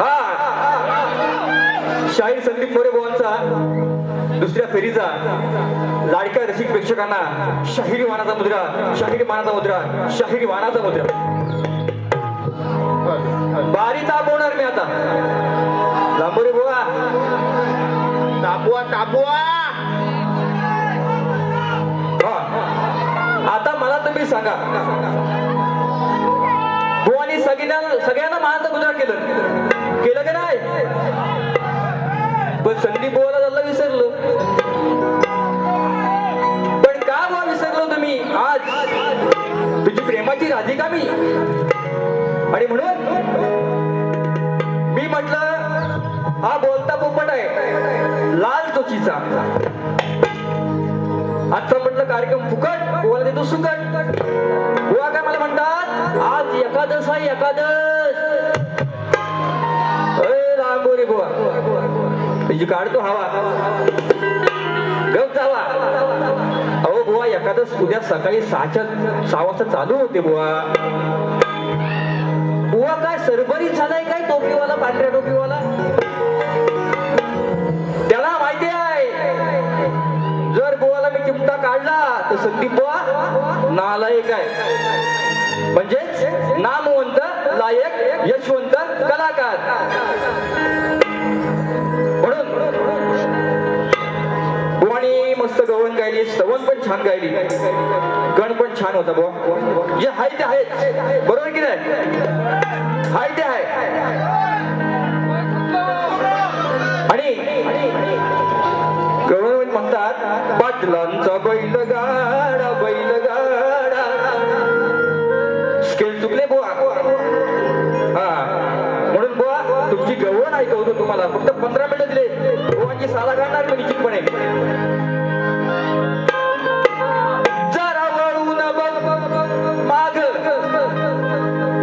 हा. शाहीर संदीप मोरे बुवांचा दुसऱ्या फेरीचा लाडक्या रसिक प्रेक्षकांना शाहिरी वानाचा मुद्रा शाहिरी मानाचा मुद्रा शाहिरी वानाचा मुद्रा. बारी तापवणार मी आता. लांबोरे बुवा. तापवा तापवा हा. आता मला तुम्ही सांगा. सगळ्यांना सगळ्यांना मानाचा मुद्रा केलं. केलं का नाही? पण संदीप बोला झाला विसरलो. पण का बुवा विसरलो तुम्ही? आज? तुझी प्रेमाची राधिका मी? आणि म्हणून मी म्हटलं हा बोलता पोपट आहे. लाल चोचीचा आजचा म्हटलं कार्यक्रम फुकट बोला देतो सुकट. गोवा काय मला म्हणतात? आज एकादश आहे एकादश. म्हणजे काढतो हवा. गप जावा. अहो बुवा एखादं उद्या सकाळी सहाच्या सहा वाजता चालू होते बुवा. बुवा काय सरबरीत झालाय काय टोपीवाला पांढऱ्या टोपीवाला? त्याला माहिती आहे. जर बुवाला मी चिमटा काढला तर संदीप बुवा नालायक आहे. म्हणजेच नामवंत लायक यशवंत कलाकार. गायली सवन पण छान गायली. गण पण छान होता बुवा. जे हाय ते आहेत. बरोबर की नाही? हाय ते आहे आणि गवळण म्हणतात पाटलांचा बैलगाडा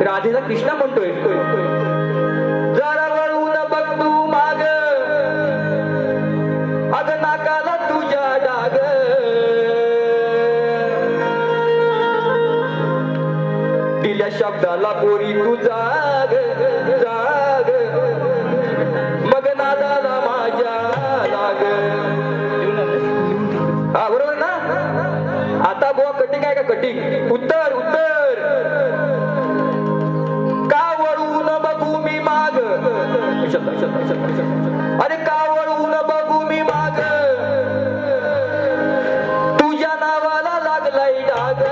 राधेचा कृष्णा म्हणतोय. जरा वळून बघ तू माग. अग नाकाला तुझ्या डाग. दिल्या शब्दाला पोरी तू जाग जाग. मग नादाला माझ्या लाग. हा बरोबर ना? आता बुवा कटिंग आहे का? कटिंग? उत्तर. अरे का वळून बघू मी माग. तुझ्या नावाला लागलाय डाग.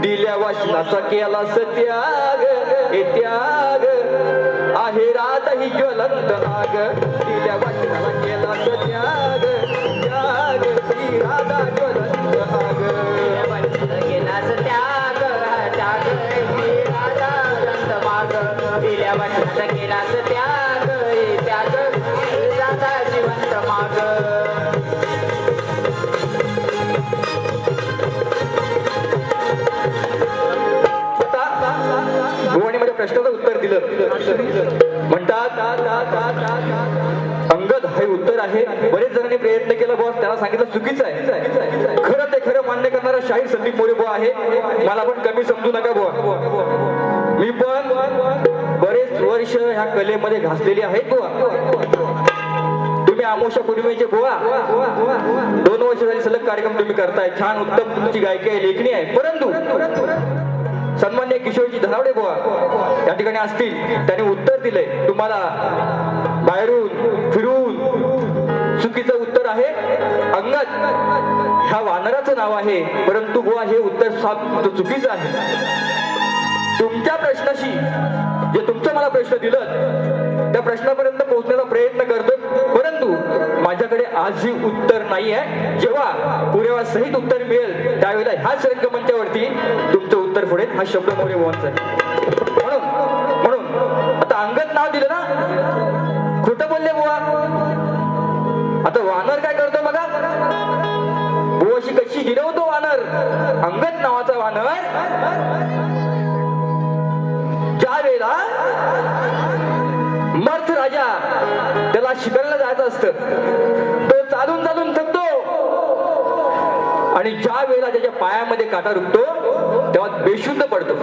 दिल्या वाचनाचा केला त्याग हे त्याग. आहे रात ही ज्वलंत आग दिल्या वाचनाला केला त्याग त्याग त्याग जिवंत माग. प्रश्नाचं उत्तर दिलं. म्हणतात अंगद हे उत्तर आहे. बरेच जणांनी प्रयत्न केला बॉस त्याला सांगितलं चुकीचं आहे. खरं ते खरं मान्य करणारा शाहीर संदीप मोरे बुवा आहे. मला पण कमी समजू नका बुवा. बरेच ह्या कलेमध्ये घासलेली आहे बुवा. तुम्ही आमोशा पूर्वीचे बुवा. दोन वर्ष झाली सलग कार्यक्रम तुम्ही करताय. छान उत्तम तुमची गायकी आहे लेखणी आहे. परंतु सन्मान्य किशोरजी धनावडे बुवा या ठिकाणी असतील. त्याने उत्तर दिले तुम्हाला बाहेरून फिरून चुकीचं उत्तर आहे. अंगद ह्या वानराचं नाव आहे. परंतु बुवा हे उत्तर चुकीचं आहे. तुमच्या प्रश्नाशी जे तुमचं मला प्रश्न दिलं. त्या प्रश्नापर्यंत पोहोचण्याचा प्रयत्न करतो परंतु माझ्याकडे आजही उत्तर नाही आहे जेव्हा पुरेवा सहित उत्तर मिळेल त्यावेळेला ह्याच रंगमंचावरती तुमचं उत्तर पुढे हा शब्द मोरे मोहनचा म्हणून म्हणून आता अंगत नाव दिलं ना? खोटं बोलले बुवा. आता वानर काय राजा त्याला शिकायला जायचं असतं. तो चालून चालून थकतो. आणि ज्या वेळेला त्याच्या पायामध्ये काटा रुकतो तेव्हा बेशुद्ध पडतो.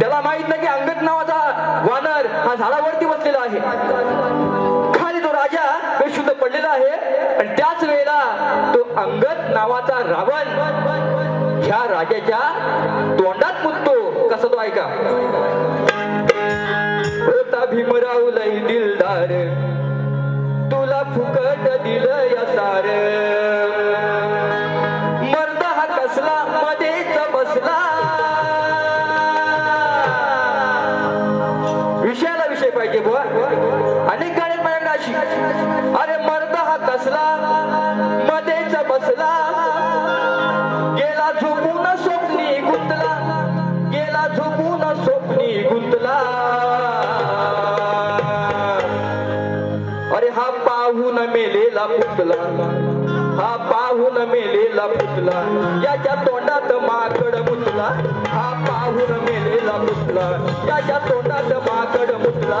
त्याला माहीत नाही की हा झाडावरती बसलेला आहे. खाली तो राजा बेशुद्ध पडलेला आहे. आणि त्याच वेळेला तो अंगत नावाचा रावण ह्या राजाच्या तोंडात मुततो. कसं तो ऐका? भीमराव लई दिलदार. तुला फुकट दिलं या सार. मर्द हा कसला मध्येच बसला. मेलेला पुतला. हा पाहून मेलेला पुतला. याच्या तोंडात माकड मुतला. हा पाहून मेलेला पुतला. याच्या तोंडात माकड मुतला.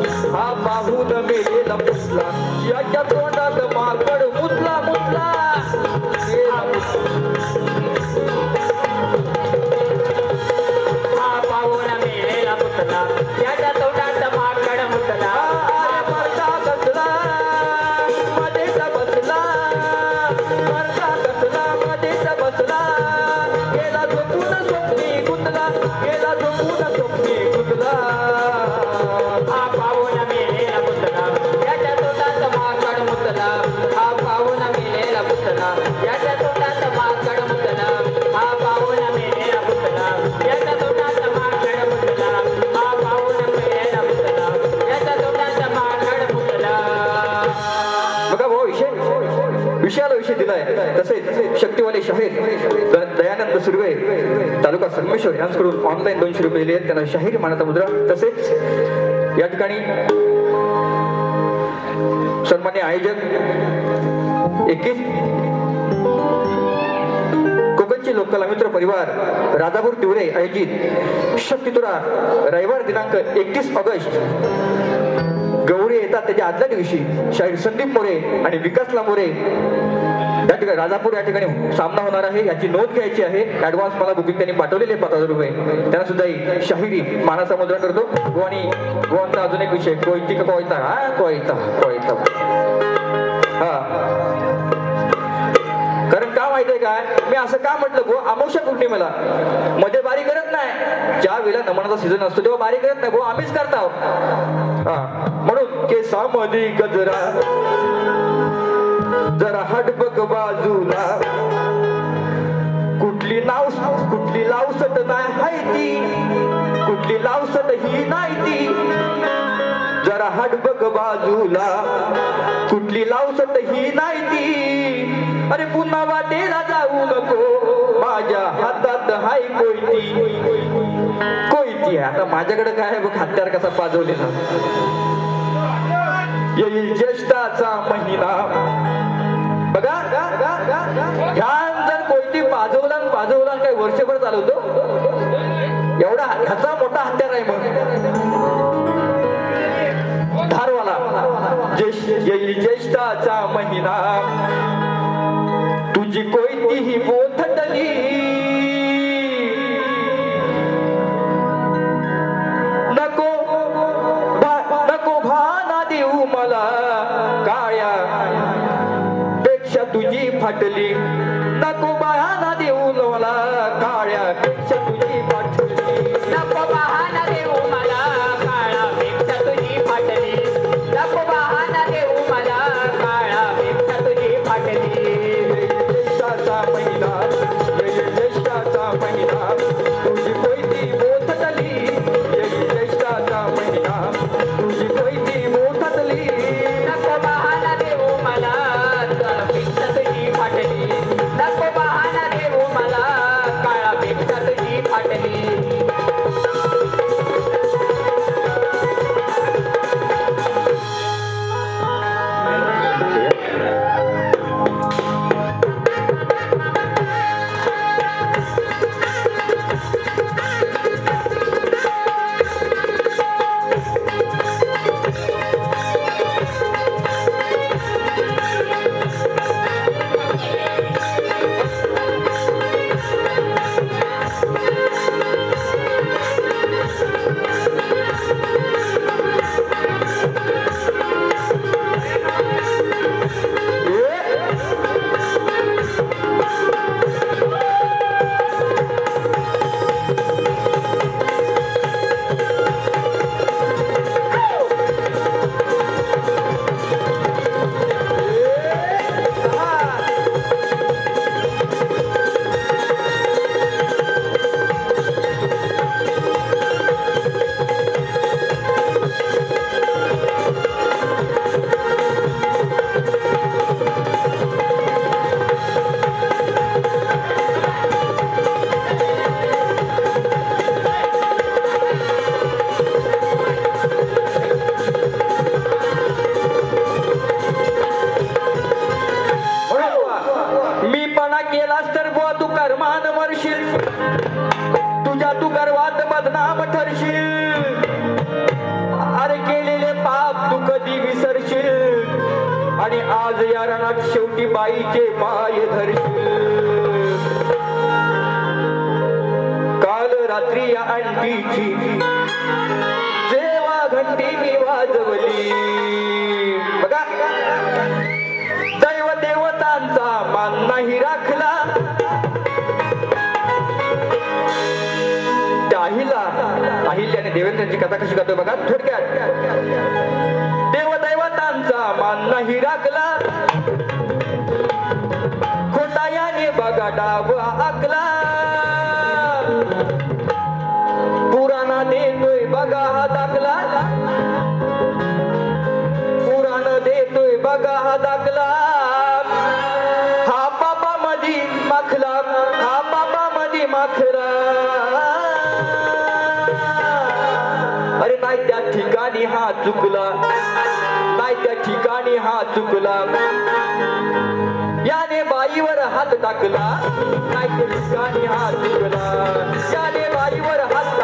पुसला हा पाहून मेलेला पुसला याच्या तोंडात माकड विषयाला विषय दिलाय. तसेच शक्तिवाले शाहीर द- दयानंद सुर्वे तालुका संगमेश्वर यांच्याकडून ऑनलाईन दोनशे रुपये दिले आहेत त्यांना शाहीर मानता मुद्रा. तसेच या ठिकाणी सन्मान्य आयोजक एकवीस कोकणचे लोककला मित्र परिवार राधापूर तिवरे आयोजित शक्तितुरा रविवार दिनांक एकतीस ऑगस्ट. गौरी येतात त्याच्या आदल्या दिवशी. शाहीर संदीप मोरे आणि विकासला मोरे या ठिकाणी राजापूर या ठिकाणी सामना होणार आहे. याची नोंद घ्यायची आहे. ऍडव्हान्स मला बुकिंग त्यांनी पाठवलेले पाच हजार रुपये. त्यांना सुद्धा ही शाहिरी मानाचा मुद्रा करतो. गो आणि गोवांचा अजून एक विषय. कोयती का कोयता? हा कोयता कोयता. हा. कारण का माहितीये काय मी असं का म्हटलं? गो अमावस्या पौर्णिमेला मध्ये बारी करत नाही. ज्या वेळेला नमनाचा सीझन असतो तेव्हा बारी करत नाही. गो आम्हीच करत आहोत. म्हणून केसामध्ये गजरा. जरा हडबक बाजूला. कुठली नाव कुठली लावसट नाही हाय ती. कुठली लावसट ही नाही ती. जरा हट बाजूला. कुठली लावसट ही नाही ती. अरे पुन्हा वाटेला जाऊ नको. माझ्या हातात हाय कोयती कोयती आहे आता माझ्याकडे काय बघ हत्यार कसा पाजवलेला. येईल ज्येष्ठाचा महिना. चालवतो एवढा ह्याचा मोठा हत्यार आहे मग. धारवाला ज्येष्ठ ज्येष्ठाचा महिना. तुझी को महिना येईल केलास तर बुवा तू कर्मान मरशील. तुझ्या तू गर्वात बदनाम ठरशील. अरे केलेले पाप तू कधी विसरशील? आणि आज या रणात शेवटी बाईचे पाय धरशील. काल रात्री या अंटीची जेव्हा घंटी मी वाजवली. बघा. दैव देवतांचा मान नाही राखला. त्या अहिला अहिल्याने देवेंद्रांची कथा कशी करतो बघा थोडक्यात. देवदैवतांचा मान नाही राखला. खोटायाने बघा डाव आकला पुराणा देतोय बघा दाखला ठिकाणी हा चुकला. नाही त्या ठिकाणी हा चुकला. याने बाईवर हात टाकला. नाही त्या ठिकाणी हा चुकला. याने बाईवर हात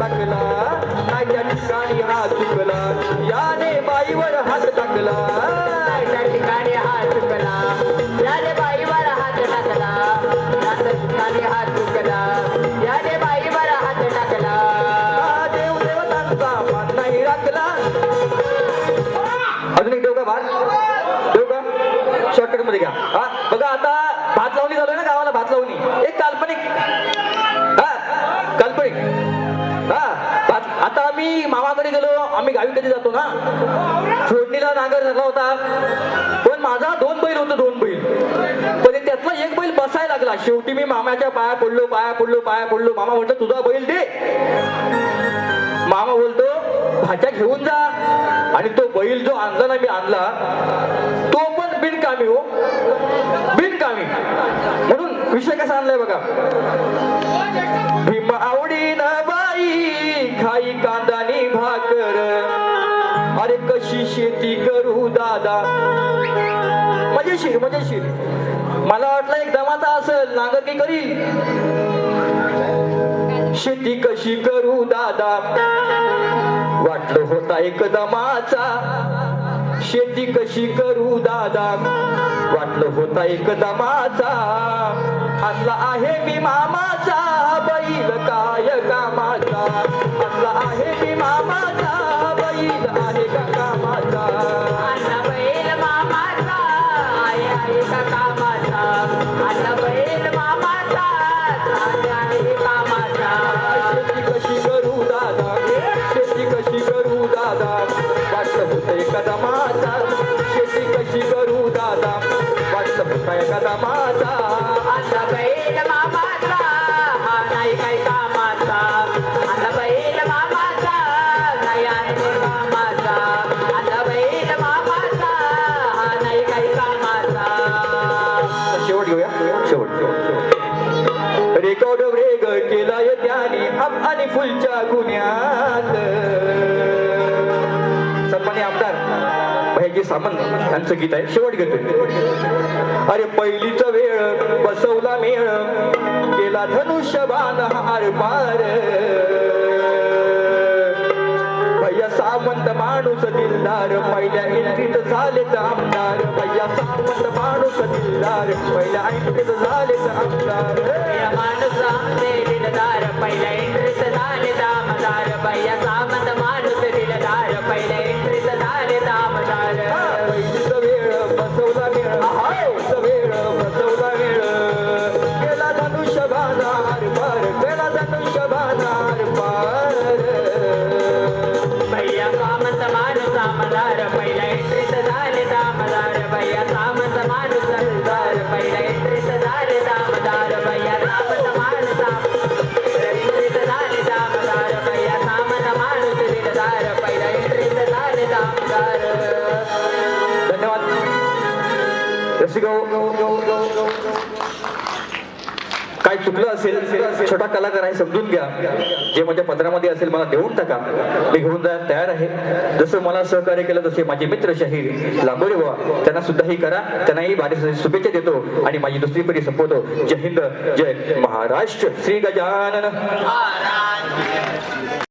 टाकला त्या ठिकाणी हा चुकला याने बाईवर हात टाकला. त्या ठिकाणी हात चुकला याने बाईवर हात टाकला त्या ठिकाणी हात चुकला याने बाईवर हात टाकला. हा देव देवतांचा मान नाही राखला. अजून एक देऊ का भात? देऊ का? शॉर्टकटमध्ये घ्या. हा बघा आता भात लावणी झालोय ना गावाला. आम्ही मामाकडे गेलो आम्ही गावी कधी जातो ना? फोडणीला नांगर झाला होता. पण माझा दोन बैल होतो दोन बैल. पण त्यातला एक बैल बसायला लागला. शेवटी मी मामाच्या पाया पडलो पाया पडलो पाया पडलो. मामा म्हणतो तुझा बैल दे. मामा बोलतो भाज्या घेऊन जा. आणि तो बैल जो आणला ना मी आणला तो पण बिनकामी हो. बिनकामी. म्हणून विषय कसा आणलाय बघा. भीम आवडीन बाई शेती करू दादा. मजेशीर मजेशीर. मला वाटलं एक जमाता असेल नांगर की करील. शेती कशी करू दादा? वाटलं होता एक दमाचा शेती कशी करू दादा? वाटलं होता एक दमाचा आणला आहे मी मामाचा. बैल काय कामाचा? आणला आहे मी मामा शेवट घेऊया. शेवट शेवट. रेकॉर्ड ब्रेक केलाय त्याने अप आणि फुलच्या गुन्ह्यात. सन्मान्य आमदार भैयाजी सामंत यांचं गीत आहे. शेवट घेतोय. अरे पहिलीच वेळ बसवला मेळ केला धनुष्यबाण हार पार. सावंत माणूस दिलदार पहिल्या एंट्रीत झालेत आमदार. भैया सावंत माणूस दिलदार पहिल्या एंट्रीत झालेत आमदार. माणूस दिलदार पहिल्या छोटा कलाकार आहे समजून घ्या. जे माझ्या पत्रामध्ये असेल मला देऊन टाका. मी घेऊन जायला तयार आहे. जसं मला सहकार्य केलं तसे माझे मित्र शाहीर लांबोरे बाबा त्यांना सुद्धा सुद्धाही करा. त्यांनाही भारी शुभेच्छा देतो. आणि माझी दुसरी पिढी संपवतो. जय हिंद जय महाराष्ट्र. श्री गजानन.